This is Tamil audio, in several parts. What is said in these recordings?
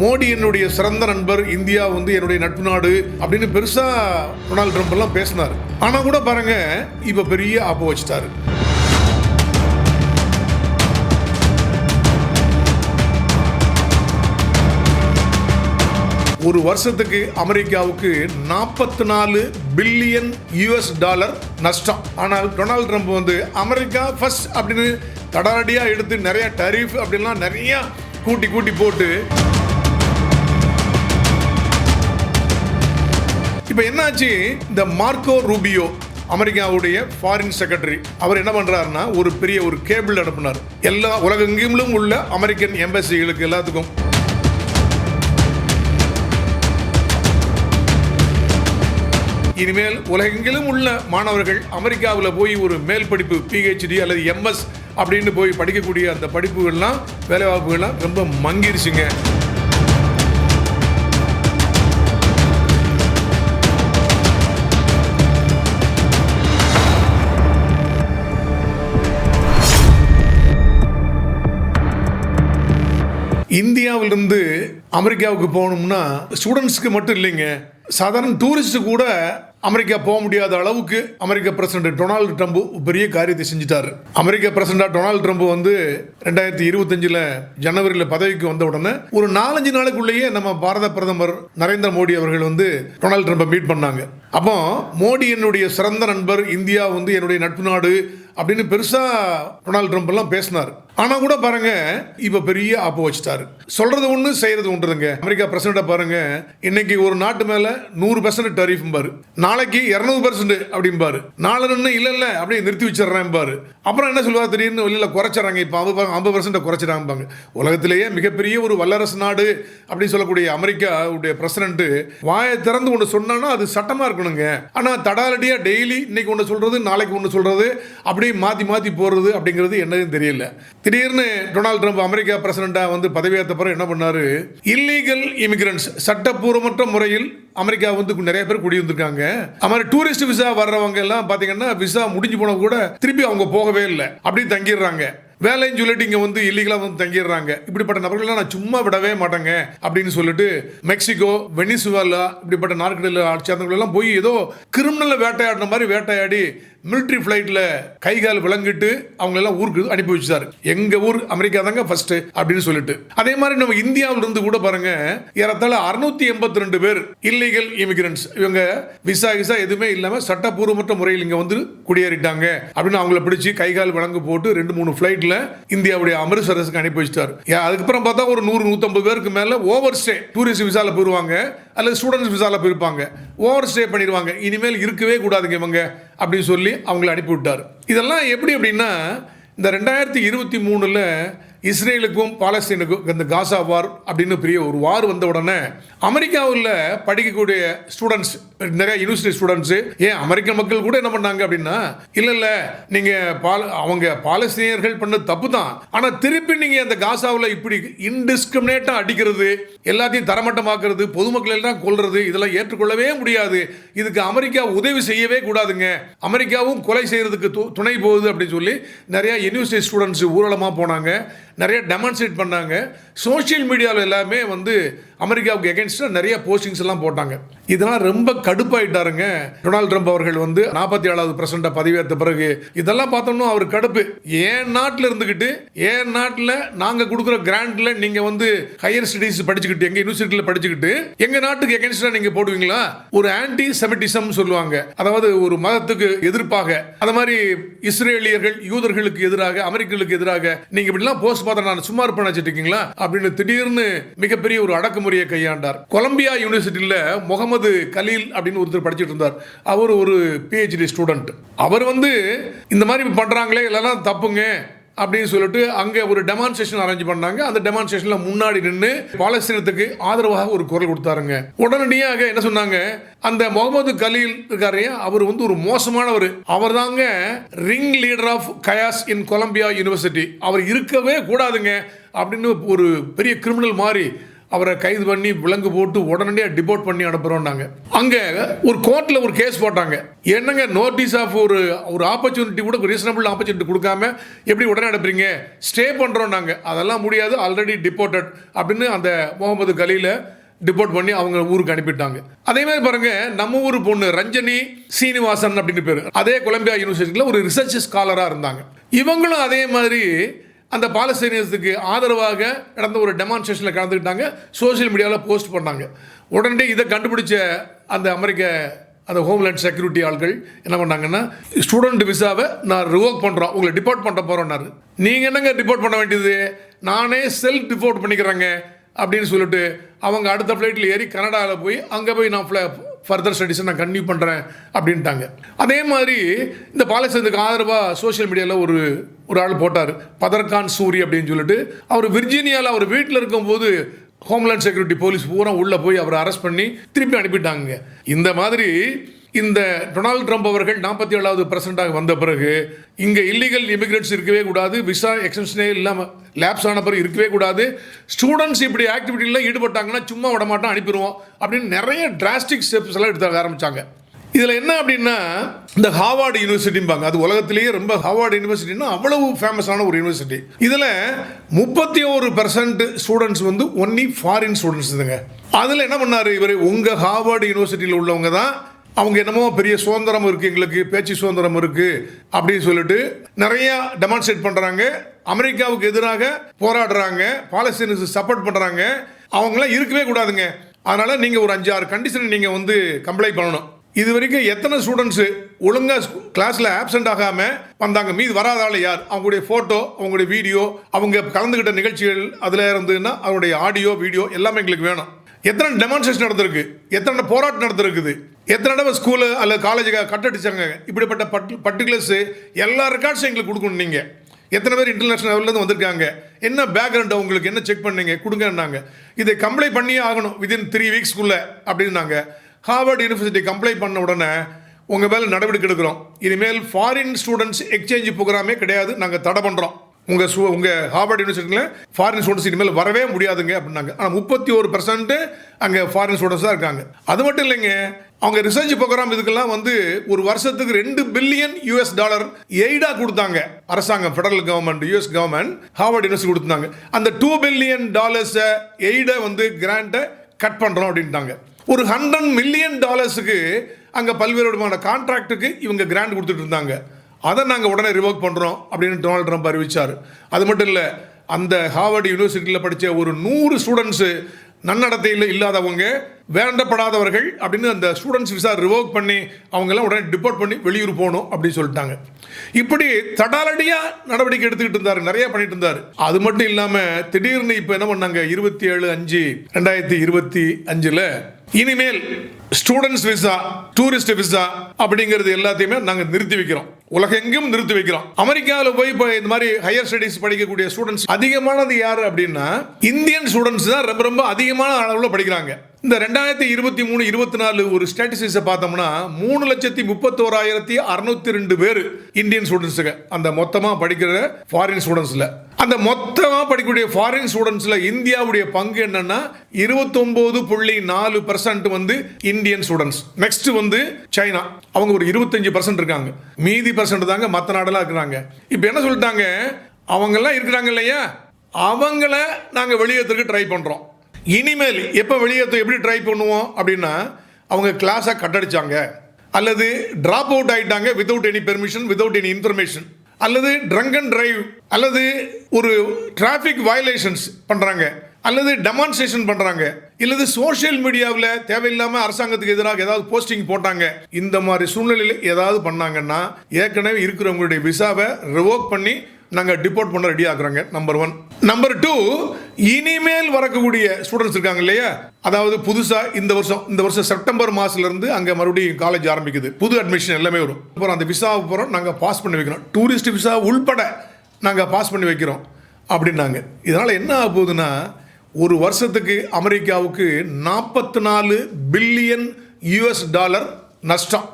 மோடி என்னுடைய சிறந்த நண்பர் இந்தியா வந்து என்னுடைய நட்பு நாடு அப்படின்னு பெருசா டொனால்டு ட்ரம்ப் எல்லாம் பேசினார். ஆனா கூட பாருங்க இப்ப பெரிய ஆப்போ வச்சிட்டாரு. ஒரு வருஷத்துக்கு அமெரிக்காவுக்கு நாற்பத்தி நாலு பில்லியன் யூஎஸ் டாலர் நஷ்டம். ஆனால் டொனால்டு ட்ரம்ப் வந்து அமெரிக்கா ஃபர்ஸ்ட் அப்படின்னு தடாரடியாக எடுத்து நிறைய டரிஃப் அப்படின்லாம் நிறைய கூட்டி கூட்டி போட்டு இப்போ என்னாச்சு? இந்த மார்க்கோ ரூபியோ அமெரிக்காவுடைய ஃபாரின் செக்ரட்டரி அவர் என்ன பண்றாருன்னா ஒரு பெரிய ஒரு கேபிள் அனுப்புனார். எல்லா உலகெங்கிலும் உள்ள அமெரிக்கன் எம்பசிகளுக்கு எல்லாத்துக்கும். இனிமேல் உலகெங்கிலும் உள்ள மாணவர்கள் அமெரிக்காவில் போய் ஒரு மேல் படிப்பு பிஹெச்டி அல்லது எம்எஸ் அப்படின்னு போய் படிக்கக்கூடிய அந்த படிப்புகள்லாம் வேலைவாய்ப்புகள்லாம் ரொம்ப மங்கிருச்சுங்க. இந்தியாவிலிருந்து அமெரிக்காவுக்கு போகணும்னா ஸ்டூடெண்ட்ஸ்க்கு மட்டும் இல்லைங்க. சாதாரண டூரிஸ்ட்டு கூட அமெரிக்கா போக முடியாத அளவுக்கு அமெரிக்க பிரசிடண்ட் டொனால்டு ட்ரம்ப் பெரிய காரியத்தை செஞ்சுட்டாரு. அமெரிக்க பிரசிடண்டா டொனால்டு ட்ரம்ப் வந்து ரெண்டாயிரத்தி இருபத்தஞ்சில் ஜனவரியில் பதவிக்கு வந்த உடனே ஒரு நாலஞ்சு நாளுக்குள்ளேயே நம்ம பாரத பிரதமர் நரேந்திர மோடி அவர்கள் வந்து டொனால்டு ட்ரம்ப்பை மீட் பண்ணாங்க. அப்போ மோடி என்னுடைய சிறந்த நண்பர் இந்தியா வந்து என்னுடைய நட்பு நாடு அப்படின்னு பெருசா டொனால்டு ட்ரம்ப் எல்லாம் பேசினார். ஆனா கூட பாருங்க இப்ப பெரிய ஆப்பு வச்சுட்டாரு. சொல்றது ஒண்ணு செய்யறது ஒன்றுதுங்க. அமெரிக்கா பிரசிடண்ட பாருங்க இன்னைக்கு ஒரு நாட்டு மேல நூறு பெர்சன்ட் டரிஃப் பாரு நாளைக்கு இருநூறு பெர்சன்ட் அப்படிம்பாரு. நாலு நின்று இல்ல இல்ல அப்படியே நிறுத்தி வச்சிடறேன் பாரு அப்புறம் என்ன சொல்லுவார் திடீர்னு வெளியில குறைச்சிடறாங்க இப்போ ஐம்பது ஐம்பது பெர்சன்ட் குறைச்சிடாங்க உலகத்திலேயே மிகப்பெரிய ஒரு வல்லரசு நாடு அப்படின்னு சொல்லக்கூடிய அமெரிக்காவுடைய பிரசிடண்ட் வாயை திறந்து ஒன்று சொன்னான்னா அது சட்டமா இருக்கணுங்க. ஆனா தடாலடியா டெய்லி இன்னைக்கு ஒன்று சொல்றது நாளைக்கு ஒன்று சொல்றது அப்படியே மாற்றி மாற்றி போடுறது அப்படிங்கிறது என்னதுன்னு தெரியல. திடீர்னு டொனால்டு ட்ரம்ப் அமெரிக்கா பிரசிடண்டா வந்து பதவியேற்ற பிறகு என்ன பண்ணார்? இல்லீகல் இமிகிரண்ட்ஸ் சட்டப்பூர்வமற்ற முறையில் அமெரிக்கா வந்து நிறைய பேர் குடியிருந்திருக்காங்க. வந்திருக்காங்க மாதிரி டூரிஸ்ட் விசா வர்றவங்க எல்லாம் பார்த்தீங்கன்னா விசா முடிஞ்சு போன கூட திருப்பி அவங்க போகவே இல்லை. அப்படி தங்கிடுறாங்க. வேலைன்னு சொல்லிட்டு இங்கே வந்து இல்லீகலாக வந்து தங்கிடுறாங்க. இப்படிப்பட்ட நபர்கள்லாம் நான் சும்மா விடவே மாட்டேங்க அப்படின்னு சொல்லிட்டு மெக்சிகோ வெனிசுவேலா இப்படிப்பட்ட நாடுகளில் சேர்ந்தவங்களெல்லாம் போய் ஏதோ கிரிமினலை வேட்டையாடின மாதிரி வேட்டையாடி மிலிட்ரி ஃப்ளைட்டில் கை கால் விளங்கிட்டு அவங்க எல்லாம் ஊருக்கு அனுப்பி வச்சுட்டாரு. எங்கள் ஊர் அமெரிக்கா தாங்க ஃபர்ஸ்ட் அப்படின்னு சொல்லிட்டு. அதே மாதிரி நம்ம இந்தியாவிலிருந்து கூட பாருங்க ஏறத்தாழ அறுநூத்தி எண்பத்தி ரெண்டு பேர் இல்லீகல் இமிகிரண்ட்ஸ் இவங்க விசா விசா எதுவுமே இல்லாமல் சட்டப்பூர்வமற்ற முறையில் இங்கே வந்து குடியேறிட்டாங்க அப்படின்னு அவங்கள பிடிச்சி கை கால் விலங்கு போட்டு ரெண்டு மூணு ஃப்ளைட்டில் இந்தியாவுடைய அமிர்தசரஸுக்கு அனுப்பி வச்சிட்டாரு. அதுக்கப்புறம் பார்த்தா ஒரு நூறு நூற்றம்பது பேருக்கு மேலே ஓவர் ஸ்டே டூரிஸ்ட் விசாவில் போயிருவாங்க. அல்லது ஸ்டூடெண்ட்ஸ் விசாவில் போயிருப்பாங்க. ஓவர் ஸ்டே பண்ணிடுவாங்க. இனிமேல் இருக்கவே கூடாதுங்க இவங்க அப்படின்னு சொல்லி அவங்கள அனுப்பி விட்டார் இதெல்லாம் எப்படி அப்படின்னா இந்த ரெண்டாயிரத்தி இருபத்தி மூணில் இஸ்ரேலுக்கும் பாலஸ்தீனுக்கும் இந்த காசா வார் அப்படின்னு பெரிய ஒரு வார் வந்த உடனே அமெரிக்காவில் படிக்கக்கூடிய ஸ்டூடெண்ட்ஸ் நிறைய யூனிவர்சிட்டி ஸ்டூடெண்ட்ஸு ஏன் அமெரிக்க மக்கள் கூட என்ன பண்ணாங்க அப்படின்னா இல்லை இல்லை நீங்கள் பால அவங்க பாலஸ்தீனியர்கள் பண்ண தப்பு தான். ஆனால் திருப்பி நீங்கள் அந்த காசாவில் இப்படி இன்டிஸ்கிரிமினேட்டாக அடிக்கிறது எல்லாத்தையும் தரமட்டமாக்குறது பொதுமக்கள் எல்லாம் கொள்வது இதெல்லாம் ஏற்றுக்கொள்ளவே முடியாது. இதுக்கு அமெரிக்கா உதவி செய்யவே கூடாதுங்க. அமெரிக்காவும் கொலை செய்கிறதுக்கு து- துணை போகுது அப்படின்னு சொல்லி நிறையா யூனிவர்சிட்டி ஸ்டூடெண்ட்ஸ் ஊரலமாக போனாங்க. நிறைய டெமான்ஸ்ட்ரேட் பண்ணாங்க. சோஷியல் மீடியாவில் எல்லாமே வந்து அமெரிக்காவுக்கு எகென்ஸ்டாக நிறைய போஸ்டிங்ஸ் எல்லாம் போட்டாங்க. இதெல்லாம் ரொம்ப கடுப்பாயிட்டாருங்க. டொனால்டு ட்ரம்ப் அவர்கள் வந்து நாற்பத்தி ஏழாவது பிரசிடண்டா பதவியேற்ற பிறகு இதெல்லாம் பார்த்தோம்னா அவர் கடுப்பு. ஏன் நாட்டில் இருந்துக்கிட்டு ஏன் நாட்டில் நாங்கள் கொடுக்குற கிராண்டில் நீங்கள் வந்து ஹையர் ஸ்டடீஸ் படிச்சுக்கிட்டு எங்கள் யூனிவர்சிட்டியில் படிச்சுக்கிட்டு எங்கள் நாட்டுக்கு எகென்ஸ்டாக நீங்கள் போடுவீங்களா? ஒரு ஆன்டி செமிட்டிசம் சொல்லுவாங்க. அதாவது ஒரு மதத்துக்கு எதிர்ப்பாக. அந்த மாதிரி இஸ்ரேலியர்கள் யூதர்களுக்கு எதிராக அமெரிக்கர்களுக்கு எதிராக நீங்கள் இப்படிலாம் போஸ்ட் பார்த்தா நான் சும்மா இருப்பேன் வச்சுட்டு இருக்கீங்களா? அப்படின்னு திடீர்னு மிகப்பெரிய ஒரு முறையை கையாண்டார். கொலம்பியா யூனிவர்சிட்டியில் முகமது கலீல் அப்படின்னு ஒருத்தர் படிச்சிட்டு இருந்தார். அவர் ஒரு பிஹெச்டி ஸ்டூடெண்ட் அவர் வந்து இந்த மாதிரி பண்றாங்களே இல்லைனா தப்புங்க அப்படின்னு சொல்லிட்டு அங்கே ஒரு டெமான்ஸ்ட்ரேஷன் அரேஞ்ச் பண்ணாங்க. அந்த டெமான்ஸ்ட்ரேஷனில் முன்னாடி நின்று பாலஸ்தீனத்துக்கு ஆதரவாக ஒரு குரல் கொடுத்தாருங்க. உடனடியாக என்ன சொன்னாங்க? அந்த முகமது கலீல் இருக்காரு அவர் வந்து ஒரு மோசமானவர். அவர் தாங்க ring leader of chaos in Columbia University அவர் இருக்கவே கூடாதுங்க அப்படின்னு ஒரு பெரிய கிரிமினல் மாதிரி அவரை கைது பண்ணி விலங்கு போட்டு உடனடியாக டிபோர்ட் பண்ணி அனுப்புகிறோம் நாங்கள் அங்கே ஒரு கோர்ட்டில் ஒரு கேஸ் போட்டாங்க. என்னங்க நோட்டீஸ் ஆஃப் ஒரு ஒரு ஆப்பர்ச்சுனிட்டி கூட ரீசனபிள் ஆப்பர்ச்சுனிட்டி கொடுக்காம எப்படி உடனே அனுப்புறீங்க? ஸ்டே பண்ணுறோம் நாங்கள் அதெல்லாம் முடியாது. ஆல்ரெடி டிபோர்ட்டட் அப்படின்னு அந்த முகமது கலியில் டிபோர்ட் பண்ணி அவங்க ஊருக்கு அனுப்பிட்டாங்க. அதே மாதிரி பாருங்க நம்ம ஊர் பொண்ணு ரஞ்சனி சீனிவாசன் அப்படின்னு பேர். அதே கொலம்பியா யூனிவர்சிட்டியில் ஒரு ரிசர்ச் ஸ்காலராக இருந்தாங்க. இவங்களும் அதே மாதிரி அந்த பாலஸ்தீனியத்துக்கு ஆதரவாக நடந்த ஒரு டெமான்ஸ்ட்ரேஷனில் கலந்துக்கிட்டாங்க. சோஷியல் மீடியாவில் போஸ்ட் பண்ணாங்க. உடனே இதை கண்டுபிடிச்ச அந்த அமெரிக்க அந்த ஹோம்லேண்ட் செக்யூரிட்டி ஆள்கள் என்ன பண்ணாங்கன்னா ஸ்டூடெண்ட் விசாவை நான் ரிவோக் பண்ணுறோம் உங்களை டிபோர்ட் பண்ண போகிறோன்னாரு நீங்கள் என்னங்க டிபோர்ட் பண்ண வேண்டியது? நானே செல்ஃப் டிபோர்ட் பண்ணிக்கிறேங்க அப்படின்னு சொல்லிட்டு அவங்க அடுத்த ஃப்ளைட்டில் ஏறி கனடாவில் போய் அங்கே போய் நான் ஃபர்தர் ஸ்டடீஸை நான் கன்டினியூ பண்ணுறேன் அப்படின்ட்டாங்க. அதே மாதிரி இந்த பாலஸ்தீனத்துக்கு ஆதரவாக சோஷியல் மீடியாவில் ஒரு ஒரு ஆள் போட்டார். பதர்கான் சூரி அப்படின்னு சொல்லிட்டு. அவர் விர்ஜீனியாவில் அவர் வீட்டில் இருக்கும்போது ஹோம்லேண்ட் செக்யூரிட்டி போலீஸ் பூரா உள்ளே போய் அவரை அரெஸ்ட் பண்ணி திருப்பி அனுப்பிட்டாங்க இந்த மாதிரி இந்த டொனால்ட் ட்ரம்ப் அவர்கள் நாற்பத்தி ஏழாவது பிரசிடண்டாக வந்த பிறகு இங்கே இல்லீகல் இமிகிரண்ட்ஸ் இருக்கவே கூடாது விசா எக்ஸ்டென்ஷனே இல்லாமல் லேப்ஸ் ஆன பிறகு இருக்கவே கூடாது. ஸ்டூடெண்ட்ஸ் இப்படி ஆக்டிவிட்டியில் ஈடுபட்டாங்கன்னா சும்மா விட மாட்டோம் அனுப்பிடுவோம் அப்படின்னு நிறைய டிராஸ்டிக் ஸ்டெப்ஸ் எல்லாம் எடுத்து ஆரம்பித்தாங்க இதில் என்ன அப்படின்னா இந்த ஹார்வார்டு யூனிவர்சிட்டிம்பாங்க. அது உலகத்திலேயே ரொம்ப ஹார்வார்டு யூனிவர்சிட்டின்னா அவ்வளவு ஃபேமஸான ஒரு யூனிவர்சிட்டி. இதில் முப்பத்தி ஒரு பர்சன்ட் ஸ்டூடெண்ட்ஸ் வந்து ஒன்லி ஃபாரின் ஸ்டூடெண்ட்ஸ் இதுங்க. அதில் என்ன பண்ணார் இவர்? உங்கள் ஹார்வார்டு யூனிவர்சிட்டியில் உள்ளவங்க தான் அவங்க என்னமோ பெரிய சுதந்திரம் இருக்குது எங்களுக்கு பேச்சு சுதந்திரம் இருக்குது அப்படின்னு சொல்லிட்டு நிறைய டெமான்ஸ்ட்ரேட் பண்ணுறாங்க அமெரிக்காவுக்கு எதிராக போராடுறாங்க பாலஸ்தீனுக்கு சப்போர்ட் பண்ணுறாங்க அவங்களாம் இருக்கவே கூடாதுங்க. அதனால் நீங்கள் ஒரு அஞ்சு ஆறு கண்டிஷன் நீங்கள் வந்து கம்ப்ளைண்ட் பண்ணணும். இது வரைக்கும் எத்தனை ஸ்டூடெண்ட்ஸு ஒழுங்காக கிளாஸில் ஆப்சென்ட் ஆகாமல் வந்தாங்க? மீது வராத ஆள் யார்? அவங்களுடைய ஃபோட்டோ அவங்களுடைய வீடியோ அவங்க கலந்துக்கிட்ட நிகழ்ச்சிகள் அதில் இருந்ததுன்னா அவருடைய ஆடியோ வீடியோ எல்லாமே எங்களுக்கு வேணும். எத்தனை டெமான்ஸ்ட்ரேஷன் நடந்திருக்கு? எத்தனை போராட்டம் நடந்திருக்குது? எத்தனை தடவை ஸ்கூலு அல்லது காலேஜுக்கு அடித்தாங்க இப்படிப்பட்ட பட் பர்டிகுலர்ஸு எல்லா ரெக்கார்ட்ஸும் எங்களுக்கு கொடுக்கணும் நீங்கள் எத்தனை பேர் இன்டர்நேஷனல் லெவல்லேருந்து வந்திருக்காங்க? என்ன பேக்ரவுண்ட் அவங்களுக்கு என்ன செக் பண்ணீங்க? கொடுங்கன்னாங்க. இதை கம்ப்ளைண்ட் பண்ணியே ஆகணும் வித்தின் த்ரீ வீக்ஸ்க்குள்ளே அப்படின்னாங்க. ஹார்வர்ட் யூனிவர்சிட்டி கம்ப்ளைண்ட் பண்ண உடனே உங்கள் மேலே நடவடிக்கை எடுக்கிறோம். இனிமேல் ஃபாரின் ஸ்டூடெண்ட்ஸ் எக்ஸ்சேஞ்ச் ப்ரோக்ராமே கிடையாது. நாங்கள் தடை பண்ணுறோம் உங்கள் சு உங்கள் ஹார்வர்ட் யூனிவர்சிட்டியில் ஃபாரின் ஸ்டூடெண்ட்ஸ் இனிமேல் வரவே முடியாதுங்க அப்படின்னாங்க. ஆனால் முப்பத்தி ஒரு பர்சன்ட்டு அங்கே ஃபாரின் ஸ்டூடெண்ட்ஸ் தான் இருக்காங்க. அது மட்டும் இல்லைங்க. அவங்க ரிசர்ச் ப்ரோக்ராம் இதுக்கெல்லாம் வந்து ஒரு வருஷத்துக்கு ரெண்டு பில்லியன் யூஎஸ் டாலர் எய்டாக கொடுத்தாங்க. அரசாங்கம் federal government US government Harvard University கொடுத்தாங்க. அந்த டூ பில்லியன் டாலர்ஸை எய்டை வந்து கிராண்ட்டை கட் பண்ணுறோம் அப்படின்ட்டாங்க. ஒரு ஹண்ட்ரட் மில்லியன் டாலர்ஸுக்கு அங்கே பல்வேறு விதமான கான்ட்ராக்ட்டுக்கு இவங்க கிராண்ட் கொடுத்துட்டு இருந்தாங்க. அதை நாங்கள் உடனே ரிவோக் பண்ணுறோம் அப்படின்னு டொனால்ட் ட்ரம்ப் அறிவிச்சார். அது மட்டும் இல்லை அந்த ஹார்வர்டு யூனிவர்சிட்டியில் படித்த ஒரு நூறு ஸ்டூடெண்ட்ஸு நன்னடத்தையில் இல்லாதவங்க வேண்டப்படாதவர்கள் அப்படின்னு அந்த ஸ்டூடெண்ட்ஸ் விசா ரிவோக் பண்ணி அவங்கெல்லாம் உடனே டிபோர்ட் பண்ணி வெளியூர் போகணும் அப்படின்னு சொல்லிட்டாங்க. இப்படி தடாலடியாக நடவடிக்கை எடுத்துக்கிட்டு இருந்தார் நிறைய பண்ணிட்டு இருந்தார். அது மட்டும் இல்லாமல் திடீர்னு இப்போ என்ன பண்ணாங்க? இருபத்தி ஏழு அஞ்சு ரெண்டாயிரத்தி இருபத்தி அஞ்சில் இனிமேல் ஸ்டூடெண்ட்ஸ் விசா டூரிஸ்ட் விசா அப்படிங்கிறது எல்லாத்தையுமே நாங்கள் நிறுத்தி வைக்கிறோம். உலகெங்கும் நிறுத்தி வைக்கிறோம். அமெரிக்காவில் போய் இப்போ இந்த மாதிரி ஹையர் ஸ்டடீஸ் படிக்கக்கூடிய ஸ்டூடெண்ட்ஸ் அதிகமானது யார் அப்படின்னா இந்தியன் ஸ்டூடெண்ட்ஸ் தான் ரொம்ப ரொம்ப அதிகமான அளவில் படிக்கிறாங்க. இந்த ரெண்டாயிரத்தி இருபத்தி மூணு இருபத்தி நாலு ஒரு ஸ்டாட்டிஸ்டிக்ஸை பார்த்தோம்னா மூணு லட்சத்தி முப்பத்தோராயிரத்தி அறுநூத்தி ரெண்டு பேர் இந்தியன் ஸ்டூடெண்ட்ஸுக்கு அந்த மொத்தமாக படிக்கிற ஃபாரின் ஸ்டூடெண்ட்ஸில் அந்த மொத்தமாக படிக்கக்கூடிய ஃபாரின் ஸ்டூடெண்ட்ஸில் இந்தியாவுடைய பங்கு என்னன்னா இருபத்தொம்போது புள்ளி நாலு பர்சன்ட் வந்து இந்தியன் ஸ்டூடெண்ட்ஸ் நெக்ஸ்ட் வந்து சைனா. அவங்க ஒரு இருபத்தஞ்சு பர்சன்ட் இருக்காங்க. மீதி பர்சன்ட் தாங்க மற்ற நாடெல்லாம் இருக்கிறாங்க. இப்போ என்ன சொல்லிட்டாங்க? அவங்கெல்லாம் இருக்கிறாங்க இல்லையா? அவங்கள நாங்கள் வெளியேற்றுக்கு ட்ரை பண்ணுறோம் இனிமேல் எப்போ வெளியேற்ற எப்படி ட்ரை பண்ணுவோம் அப்படின்னா அவங்க கிளாஸை கட்டடிச்சாங்க. அல்லது ட்ராப் அவுட் ஆயிட்டாங்க without any permission without any information அல்லது ட்ரங்க் அண்ட் டிரைவ் அல்லது ஒரு டிராஃபிக் வயலேஷன்ஸ் பண்ணுறாங்க அல்லது டெமான்ஸ்ட்ரேஷன் பண்ணுறாங்க இல்லது சோஷியல் மீடியாவில் தேவையில்லாமல் அரசாங்கத்துக்கு எதிராக ஏதாவது போஸ்டிங் போட்டாங்க இந்த மாதிரி சூழ்நிலையில் ஏதாவது பண்ணாங்கன்னா ஏற்கனவே இருக்கிறவங்களுடைய விசாவை ரிவோக் பண்ணி நாங்கள் டிபோர்ட் பண்ண ரெடி ஆக்குறோங்க நம்பர் ஒன் நம்பர் டூ இனிமேல் வரக்கூடிய ஸ்டூடெண்ட்ஸ் இருக்காங்க இல்லையா? அதாவது புதுசாக இந்த வருஷம் இந்த வருஷம் செப்டம்பர் மாதத்துலேருந்து அங்கே மறுபடியும் காலேஜ் ஆரம்பிக்குது. புது அட்மிஷன் எல்லாமே வரும். அப்புறம் அந்த விசாவை போகிறோம் நாங்கள் பாஸ் பண்ணி வைக்கிறோம். டூரிஸ்ட் விசா உள்பட நாங்கள் பாஸ் பண்ணி வைக்கிறோம் அப்படின்னாங்க. இதனால் என்ன ஆக போகுதுன்னா ஒரு வருஷத்துக்கு அமெரிக்காவுக்கு நாற்பத்தி நாலு பில்லியன் யூஎஸ் டாலர் நஷ்டம்.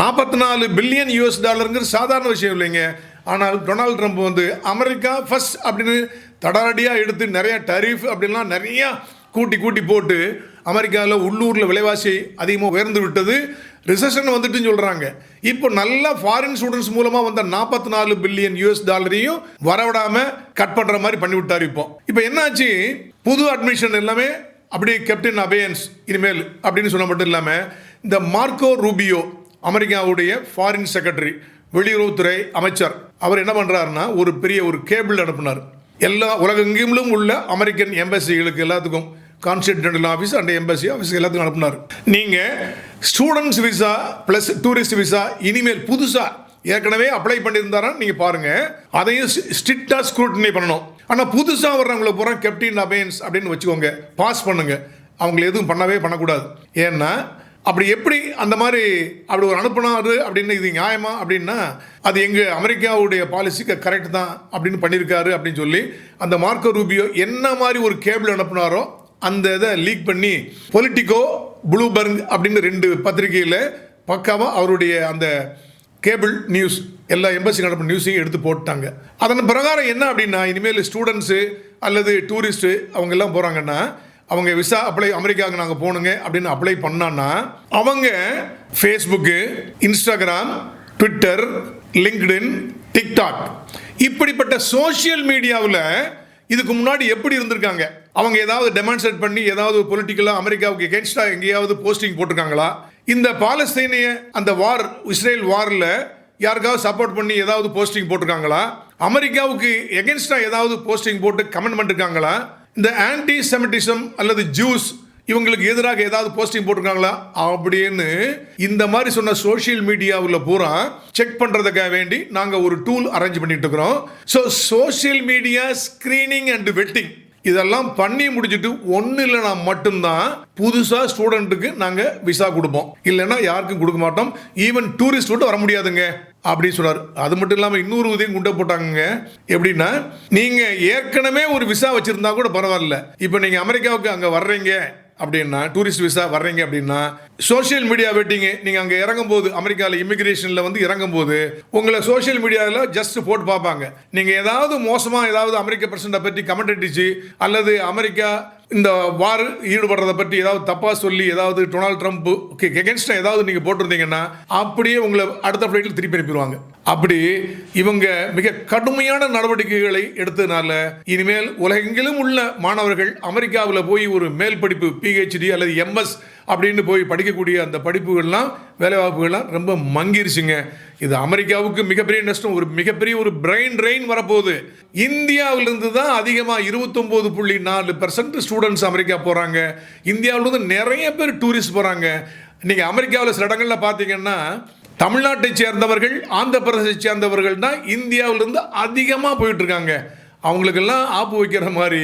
நாற்பத்தி நாலு பில்லியன் யூஎஸ் டாலருங்கிறது சாதாரண விஷயம் இல்லைங்க. ஆனால் டொனால்ட் ட்ரம்ப் வந்து அமெரிக்கா ஃபர்ஸ்ட் அப்படின்னு தடாரடியாக எடுத்து நிறையா டரிஃப் அப்படின்லாம் நிறையா கூட்டி கூட்டி போட்டு அமெரிக்காவில் உள்ளூரில் விலைவாசி அதிகமாக உயர்ந்து விட்டது. ரிசப்ஷன் வந்துட்டுன்னு சொல்கிறாங்க இப்போ நல்ல ஃபாரின் ஸ்டூடெண்ட்ஸ் மூலமாக வந்த நாற்பத்தி நாலு பில்லியன் யூஎஸ் டாலரையும் வரவிடாமல் கட் பண்ணுற மாதிரி பண்ணிவிட்டார் இப்போ. இப்போ என்னாச்சு? புது அட்மிஷன் எல்லாமே அப்படியே கேப்டன் அபேயன்ஸ் இனிமேல் அப்படின்னு சொன்ன மட்டும் இல்லாமல் இந்த மார்க்கோ ரூபியோ அமெரிக்காவுடைய ஃபாரின் செக்ரட்டரி வெளியுறவுத்துறை அமைச்சர். அவர் என்ன பண்ணுறாருன்னா ஒரு பெரிய ஒரு கேபிள் அனுப்புனார். எல்லா உலகெங்கிலும் உள்ள அமெரிக்கன் எம்பசிகளுக்கு எல்லாத்துக்கும் consular office and embassy office எல்லாத்துக்கும் அனுப்புனார். நீங்கள் students visa plus tourist visa இனிமேல் புதுசாக ஏற்கனவே அப்ளை பண்ணியிருந்தாரா நீங்கள் பாருங்கள் அதையும் ஸ்ட்ரிக்டாக ஸ்க்ரூட்டினி பண்ணணும். ஆனால் புதுசாக வர்றவங்களை பூரா கெப்டின் அபேன்ஸ் அப்படின்னு வச்சுக்கோங்க. பாஸ் பண்ணுங்கள் அவங்களை எதுவும் பண்ணவே பண்ணக்கூடாது. ஏன்னா அப்படி எப்படி அந்த மாதிரி அப்படி ஒரு அனுப்புனாரு அப்படின்னு இது நியாயமா அப்படின்னா அது எங்கள் அமெரிக்காவுடைய பாலிசிக்கு கரெக்ட் தான் அப்படின்னு பண்ணியிருக்காரு அப்படின்னு சொல்லி அந்த மார்க்கோ ரூபியோ என்ன மாதிரி ஒரு கேபிள் அனுப்புனாரோ அந்த இதை லீக் பண்ணி பொலிட்டிக்கோ ப்ளூபர்க் அப்படின்னு ரெண்டு பத்திரிகையில் பக்காவாக அவருடைய அந்த கேபிள் நியூஸ் எல்லா எம்பசி நடப்பு நியூஸையும் எடுத்து போட்டாங்க. அதன் பிரகாரம் என்ன அப்படின்னா இனிமேல் ஸ்டூடெண்ட்ஸு அல்லது டூரிஸ்ட்டு அவங்க எல்லாம் போகிறாங்கன்னா அவங்க விசா அப்ளை அமெரிக்காவுக்கு நாங்கள் போகணுங்க அப்படின்னு அப்ளை பண்ணான்னா அவங்க Facebook Instagram Twitter LinkedIn TikTok இப்படிப்பட்ட சோஷியல் மீடியாவில் இதுக்கு முன்னாடி எப்படி இருந்திருக்காங்க? அவங்க ஏதாவது டெமான்ஸ்ட்ரேட் பண்ணி ஏதாவது பொலிட்டிக்கலாக அமெரிக்காவுக்கு எகென்ஸ்டா எங்கேயாவது போஸ்டிங் போட்டிருக்காங்களா? இந்த பாலஸ்தீனிய அந்த வார் இஸ்ரேல் வாரில் யாருக்காவது சப்போர்ட் பண்ணி ஏதாவது போஸ்டிங் போட்டிருக்காங்களா? அமெரிக்காவுக்கு எகென்ஸ்டாக ஏதாவது போஸ்டிங் போட்டு கமெண்ட் பண்ணிருக்காங்களா இந்த ஆன்டி செமிட்டிசம் அல்லது ஜூஸ் இவங்களுக்கு எதிராக ஏதாவது போஸ்டிங் போட்டிருக்காங்களா? அப்படின்னு இந்த மாதிரி சொன்ன சோஷியல் மீடியாவில் பூரா செக் பண்ணுறதுக்காக வேண்டி நாங்கள் ஒரு டூல் அரேஞ்ச் பண்ணிட்டு இருக்கிறோம். So social media screening and vetting இதெல்லாம் பண்ணி முடிச்சுட்டு ஒன்றும் இல்லைனா மட்டும்தான் புதுசாக ஸ்டூடெண்ட்டுக்கு நாங்கள் விசா கொடுப்போம். இல்லைன்னா யாருக்கும் கொடுக்க மாட்டோம். ஈவன் டூரிஸ்ட் மட்டும் வர முடியாதுங்க. அப்படின்னு சொல்கிறார் அது மட்டும் இல்லாமல் இன்னொரு உதவியும் குண்டை போட்டாங்க எப்படின்னா நீங்கள் ஏற்கனவே ஒரு விசா வச்சுருந்தா கூட பரவாயில்ல. இப்போ நீங்கள் அமெரிக்காவுக்கு அங்கே வர்றீங்க. அப்படின்னா டூரிஸ்ட் விசா வர்றீங்க அப்படின்னா சோஷியல் மீடியா வெட்டிங்கு நீங்கள் அங்கே இறங்கும் போது அமெரிக்காவில் இமிக்ரேஷனில் வந்து இறங்கும் போது உங்களை சோஷியல் மீடியாவில் ஜஸ்ட் போட்டு பார்ப்பாங்க. நீங்கள் ஏதாவது மோசமாக ஏதாவது அமெரிக்க பிரசிடண்டை பற்றி கமெண்ட் அடிச்சு அல்லது அமெரிக்கா இந்த வார் ஈடுபடுறதை பற்றி ஏதாவது தப்பாக சொல்லி ஏதாவது டொனால்ட் ட்ரம்ப் எகென்ஸ்டாக ஏதாவது நீங்கள் போட்டிருந்தீங்கன்னா அப்படியே உங்களை அடுத்த ஃப்ளைட்டில் திருப்பி அனுப்பிடுவாங்க. அப்படி இவங்க மிக கடுமையான நடவடிக்கைகளை எடுத்ததுனால இனிமேல் உலகெங்கிலும் உள்ள மாணவர்கள் அமெரிக்காவில் போய் ஒரு மேல் படிப்பு பிஹெச்டி அல்லது எம்எஸ் அப்படின்னு போய் படிக்கக்கூடிய அந்த படிப்புகள்லாம் வேலைவாய்ப்புகள்லாம் ரொம்ப மங்கிருச்சுங்க. இது அமெரிக்காவுக்கு மிகப்பெரிய நஷ்டம். ஒரு மிகப்பெரிய ஒரு பிரெயின் ரெயின் வரப்போகுது. இந்தியாவிலிருந்து தான் அதிகமாக இருபத்தொம்போது புள்ளி நாலு பர்சன்ட் ஸ்டூடெண்ட்ஸ் அமெரிக்கா போகிறாங்க இந்தியாவிலிருந்து நிறைய பேர் டூரிஸ்ட் போகிறாங்க நீங்கள் அமெரிக்காவில் சில இடங்களில் பார்த்தீங்கன்னா தமிழ்நாட்டை சேர்ந்தவர்கள் ஆந்திர பிரதேசத்தை சேர்ந்தவர்கள் தான் இந்தியாவிலிருந்து அதிகமாக போயிட்டு இருக்காங்க அவங்களுக்கெல்லாம் ஆப்பு வைக்கிற மாதிரி.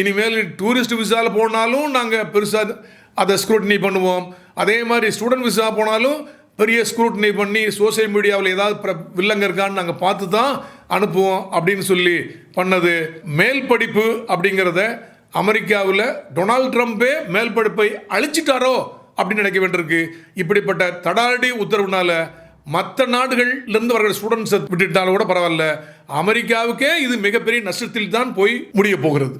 இனிமேல் டூரிஸ்ட் விசாவில் போனாலும் நாங்கள் பெருசாக அதை ஸ்க்ரூட்னி பண்ணுவோம். அதே மாதிரி ஸ்டூடெண்ட் விசா போனாலும் பெரிய ஸ்க்ரூட்னி பண்ணி சோஷியல் மீடியாவில் ஏதாவது ப்ர வில்லங்க இருக்கான்னு நாங்கள் பார்த்து தான் அனுப்புவோம் அப்படின்னு சொல்லி பண்ணது. மேல் படிப்பு அப்படிங்கிறத அமெரிக்காவில் டொனால்ட் ட்ரம்ப்பே மேல் படிப்பை அழிச்சிட்டாரோ அப்படின்னு நினைக்க வேண்டியிருக்கு. இப்படிப்பட்ட தடாலடி உத்தரவுனால மற்ற நாடுகள்லேருந்து அவர்கள் ஸ்டூடெண்ட்ஸை விட்டுட்டாலும் கூட பரவாயில்ல. அமெரிக்காவுக்கே இது மிகப்பெரிய நஷ்டத்தில் தான் போய் முடிய போகிறது.